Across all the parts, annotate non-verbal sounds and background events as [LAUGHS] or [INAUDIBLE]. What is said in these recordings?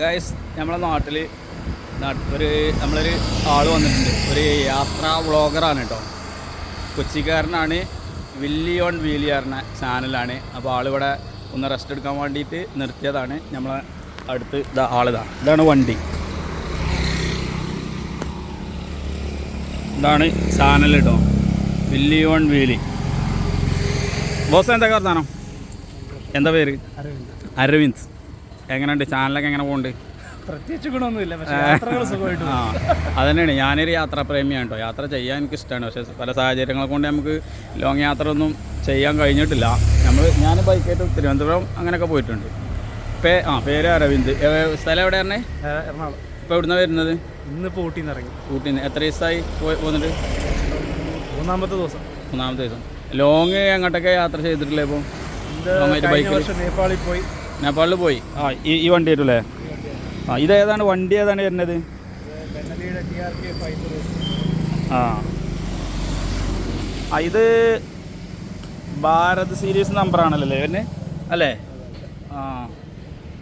Guys നമ്മളെ നാട്ടിൽ ഒരു നമ്മളൊരു ആൾ വന്നിട്ടുണ്ട്. ഒരു യാത്രാ വ്ളോഗറാണ് കേട്ടോ. കൊച്ചിക്കാരനാണ് വില്ലിയോൺ ഓൺ വീലി പറഞ്ഞ ചാനലാണ്. അപ്പോൾ ആളിവിടെ ഒന്ന് റെസ്റ്റ് എടുക്കാൻ വേണ്ടിയിട്ട് നിർത്തിയതാണ്. നമ്മളെ അടുത്ത് ഇതാ ആളിതാണ് ഇതാണ് വണ്ടി. ഇതാണ് ചാനൽ കേട്ടോ. വില്ലിയോൺ വീലി. ബോസ് എന്താ വർത്താനം എന്താ പേര്? അരവിന്ദ്. അരവിന്ദ്. എങ്ങനെയുണ്ട്? ചാനലൊക്കെ എങ്ങനെ പോകുന്നുണ്ട് പ്രത്യേകിച്ച് ഗുണമൊന്നുമില്ല ആ അതന്നെയാണ്. ഞാനൊരു യാത്രാ പ്രേമിയാണ് കേട്ടോ. യാത്ര ചെയ്യാൻ എനിക്ക് ഇഷ്ടമാണ്. പക്ഷേ പല സാഹചര്യങ്ങളെ കൊണ്ട് നമുക്ക് ലോങ് യാത്ര ഒന്നും ചെയ്യാൻ കഴിഞ്ഞിട്ടില്ല. നമ്മൾ ഞാൻ ബൈക്കായിട്ട് തിരുവനന്തപുരം അങ്ങനെയൊക്കെ പോയിട്ടുണ്ട്. പേ ആ പേര് അരവിന്ദ്. സ്ഥലം എവിടെ പറഞ്ഞേ? എറണാകുളം. ഇപ്പോൾ എവിടുന്ന വരുന്നത്? ഊട്ടിയിൽ നിന്ന് ഇറങ്ങി. ഊട്ടിന്ന് എത്ര ദിവസമായി പോയി പോന്നിട്ട്? മൂന്നാമത്തെ ദിവസം. മൂന്നാമത്തെ ദിവസം. ലോങ് എങ്ങോട്ടൊക്കെ യാത്ര ചെയ്തിട്ടില്ലേ ഇപ്പോൾ നേപ്പാളിൽ പോയി. നേപ്പാളിൽ പോയി? ആ ഈ ഈ വണ്ടി ആയിട്ടല്ലേ ആ ഇത് ഏതാണ്? വണ്ടി ഏതാണ് വരുന്നത്? ആ. ആ ഇത് ഭാരത് സീരീസ് നമ്പർ ആണല്ലോ അല്ലേ അല്ലേ? ആ.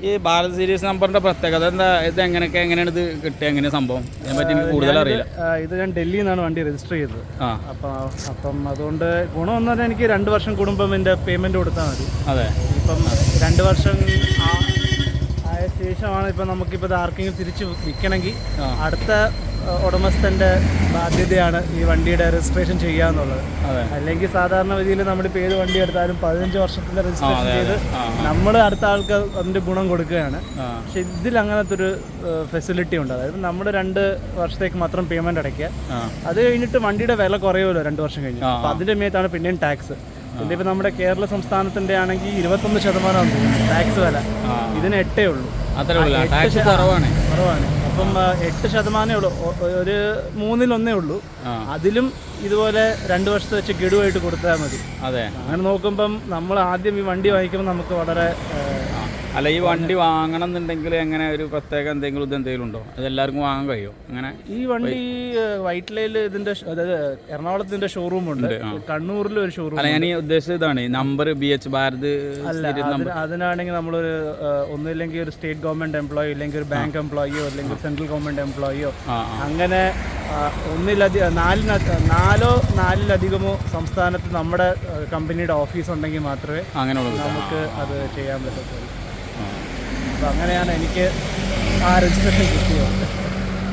ഈ ഭാരത് സീരീസ് നമ്പറിന്റെ പ്രത്യേകത എന്താ? ഇത് എങ്ങനെയൊക്കെ എങ്ങനെയാണ് ഇത് കിട്ടിയത് എങ്ങനെ സംഭവം? അതിനെപ്പറ്റി എനിക്ക് കൂടുതൽ അറിയില്ല. ഇത് ഞാൻ ഡൽഹിയിൽ നിന്നാണ് വണ്ടി രജിസ്റ്റർ ചെയ്തത്. ആ. അപ്പം അപ്പം അതുകൊണ്ട് ഗുണമെന്ന് പറഞ്ഞാൽ എനിക്ക് രണ്ട് വർഷം കൂടുമ്പം എന്റെ പേയ്മെന്റ് കൊടുത്താൽ മതി. അതെ. ഇപ്പം രണ്ട് വർഷം ആയ ശേഷമാണ് ഇപ്പം നമുക്കിപ്പോൾ ഇത് ആർക്കെങ്കിലും തിരിച്ച് വിൽക്കണമെങ്കിൽ. അടുത്ത ഉടമസ്ഥന്റെ ബാധ്യതയാണ് ഈ വണ്ടിയുടെ രജിസ്ട്രേഷൻ ചെയ്യുക എന്നുള്ളത്. അല്ലെങ്കിൽ സാധാരണ രീതിയിൽ നമ്മളിപ്പോൾ ഏത് വണ്ടി എടുത്താലും പതിനഞ്ച് വർഷത്തിന്റെ രജിസ്ട്രേഷൻ ചെയ്ത് നമ്മൾ അടുത്ത ആൾക്ക് അതിന്റെ ഗുണം കൊടുക്കുകയാണ്. പക്ഷെ ഇതിൽ അങ്ങനത്തെ ഒരു ഫെസിലിറ്റി ഉണ്ട്. അതായത് നമ്മൾ രണ്ട് വർഷത്തേക്ക് മാത്രം പേയ്മെന്റ് അടയ്ക്കുക. അത് കഴിഞ്ഞിട്ട് വണ്ടിയുടെ വില കുറയുമല്ലോ രണ്ട് വർഷം കഴിഞ്ഞ്. അപ്പം അതിന്റെ മേത്താണ് പിന്നെയും ടാക്സ് ഇപ്പോൾ നമ്മുടെ കേരള സംസ്ഥാനത്തിന്റെ ആണെങ്കിൽ ഇരുപത്തൊന്ന് ശതമാനം ടാക്സ് വില. ഇതിന് എട്ടേ ഉള്ളൂ. കുറവാണ്. കുറവാണ്. അപ്പം എട്ട് ശതമാനമേ ഉള്ളൂ. ഒരു മൂന്നിലൊന്നേ ഉള്ളൂ. അതിലും ഇതുപോലെ രണ്ട് വർഷത്തെ വെച്ച് ഗഡുവായിട്ട് കൊടുത്താൽ മതി. അതെ. അങ്ങനെ നോക്കുമ്പം നമ്മൾ ആദ്യം ഈ വണ്ടി വാങ്ങിക്കുമ്പോൾ നമുക്ക് വളരെ. അല്ല ഈ വണ്ടി വാങ്ങണം എന്നുണ്ടെങ്കിൽ എങ്ങനെ ഒരു പ്രത്യേക എന്തെങ്കിലും ഇത് എന്തെങ്കിലും ഉണ്ടോ? അത് എല്ലാവർക്കും വാങ്ങാൻ കഴിയും? അങ്ങനെ ഈ വണ്ടി വൈറ്റ്ലയിൽ ഇതിന്റെ ഷ- അതായത് എറണാകുളത്തിന്റെ ഷോറൂം ഉണ്ട്. കണ്ണൂരിൽ ഒരു ഷോറൂം അല്ല ഞാൻ ഈ ഉദ്ദേശിച്ചത് ഇതാണ് ഈ നമ്പർ ബി എച്ച് ഭാരത് അല്ല. അതിന് അതിനാണെങ്കിൽ നമ്മളൊരു ആ, ഒന്നുമില്ലെങ്കിൽ ഒരു സ്റ്റേറ്റ് ഗവൺമെന്റ് എംപ്ലോയി ഇല്ലെങ്കിൽ ഒരു ബാങ്ക് എംപ്ലോയിയോ അല്ലെങ്കിൽ സെൻട്രൽ ഗവൺമെന്റ് എംപ്ലോയിയോ ആ ആ. അങ്ങനെ ആ, ഒന്നിലധികം നാലിന നാലോ നാലിലധികമോ സംസ്ഥാനത്ത് നമ്മുടെ ആ, കമ്പനിയുടെ ഓഫീസ് ഉണ്ടെങ്കിൽ മാത്രമേ അങ്ങനെയുള്ളത് നമുക്ക് അത് ചെയ്യാൻ പറ്റത്തുള്ളൂ. അപ്പോൾ അങ്ങനെയാണ് എനിക്ക് ആ രജിസ്ട്രേഷൻ കിട്ടിയത്.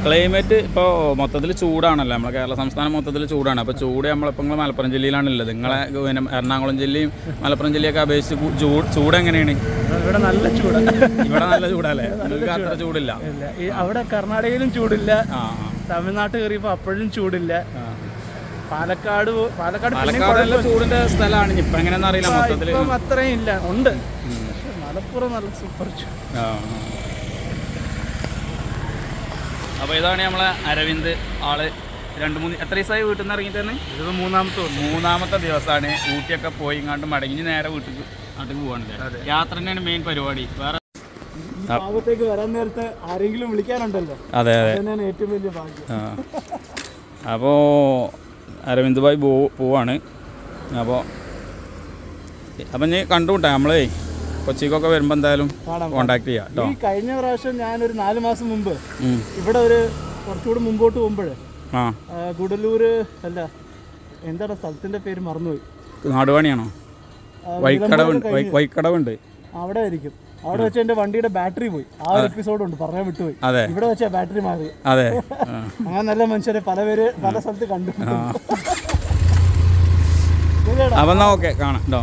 ക്ലൈമറ്റ് ഇപ്പോൾ മൊത്തത്തിൽ ചൂടാണല്ലോ. നമ്മുടെ കേരള സംസ്ഥാനം മൊത്തത്തിൽ ചൂടാണ്. അപ്പോൾ ചൂട് നമ്മളിപ്പോൾ നിങ്ങൾ മലപ്പുറം ജില്ലയിലാണുള്ളത്. നിങ്ങളെ പിന്നെ എറണാകുളം ജില്ലയും മലപ്പുറം ജില്ലയൊക്കെ അപേക്ഷിച്ച് ചൂട് ചൂട് എങ്ങനെയാണ്? ഇവിടെ നല്ല ചൂട്. ഇവിടെ നല്ല ചൂടല്ലേ? നിങ്ങൾക്ക് അത്ര ചൂടില്ല? അവിടെ കർണാടകയിലും ചൂടില്ല. തമിഴ്നാട്ട് കയറിയപ്പോൾ അപ്പോഴും ചൂടില്ല. പാലക്കാട് പാലക്കാട് പാലക്കാട് ചൂടിന്റെ സ്ഥലമാണ്. ഇപ്പം എങ്ങനെയാണെന്ന് അറിയില്ല. മൊത്തത്തിൽ അത്രയും ഇല്ല. ഉണ്ട്. മലപ്പുറം നല്ല സൂപ്പർ അപ്പോൾ ഇതാണ് നമ്മളെ അരവിന്ദ് ആൾ. രണ്ട് മൂന്ന് എത്ര ദിവസമായി വീട്ടിൽ നിന്ന് ഇറങ്ങിയിട്ട് തന്നെ? ഇത് മൂന്നാമത്തെ ദിവസം. മൂന്നാമത്തെ ദിവസമാണ്. ഊട്ടിയൊക്കെ പോയി ഇങ്ങോട്ട് മടങ്ങി നേരെ വീട്ടിൽ അങ്ങോട്ട് പോവാണ് യാത്ര തന്നെയാണ് മെയിൻ പരിപാടി. വേറെ ഭാഗത്തേക്ക് വരാൻ നേരത്തെ ആരെങ്കിലും വിളിക്കാനുണ്ടല്ലോ? അതെ അതെ. അത് തന്നെയാണ് ഏറ്റവും വലിയ ഭാഗ്യം. അപ്പോൾ അരവിന്ദ് ഭായ് പോവാണ്. അപ്പോൾ അപ്പം ഞാൻ കണ്ടുമുട്ടാ നമ്മളേ. കൊച്ചിക്കൊക്കെ വരുമ്പോൾ എന്തായാലും കാണാം കോണ്ടാക്ട് ചെയ്യാം കേട്ടോ കഴിഞ്ഞ പ്രാവശ്യം ഒരു നാല് മാസം മുമ്പ് ഇവിടെ ഒരു കുറച്ചുകൂടി മുമ്പോട്ട് പോകുമ്പോൾ ആ. ഗുഡലൂർ അല്ല എന്താണ് സ്ഥലത്തിന്റെ പേര് മറന്നുപോയി. നാടുവാണിയാണോ? വൈക്കടവുണ്ട് വൈക്കടവുണ്ട്. അവിടെ ആയിരിക്കും. അവിടെ വെച്ച് എന്റെ വണ്ടിയുടെ ബാറ്ററി പോയി. ആ ഒരു എപ്പിസോഡ് ഉണ്ട് പറയാൻ വിട്ടുപോയി. ഇവിടെ വെച്ചാ ബാറ്ററി മാറി. അതെ. [LAUGHS] അങ്ങനെ നല്ല മനുഷ്യരെ പല പേര് പല സ്ഥലത്ത് കണ്ടു. അപ്പൊ എന്നാ ഓക്കെ കാണാം കേട്ടോ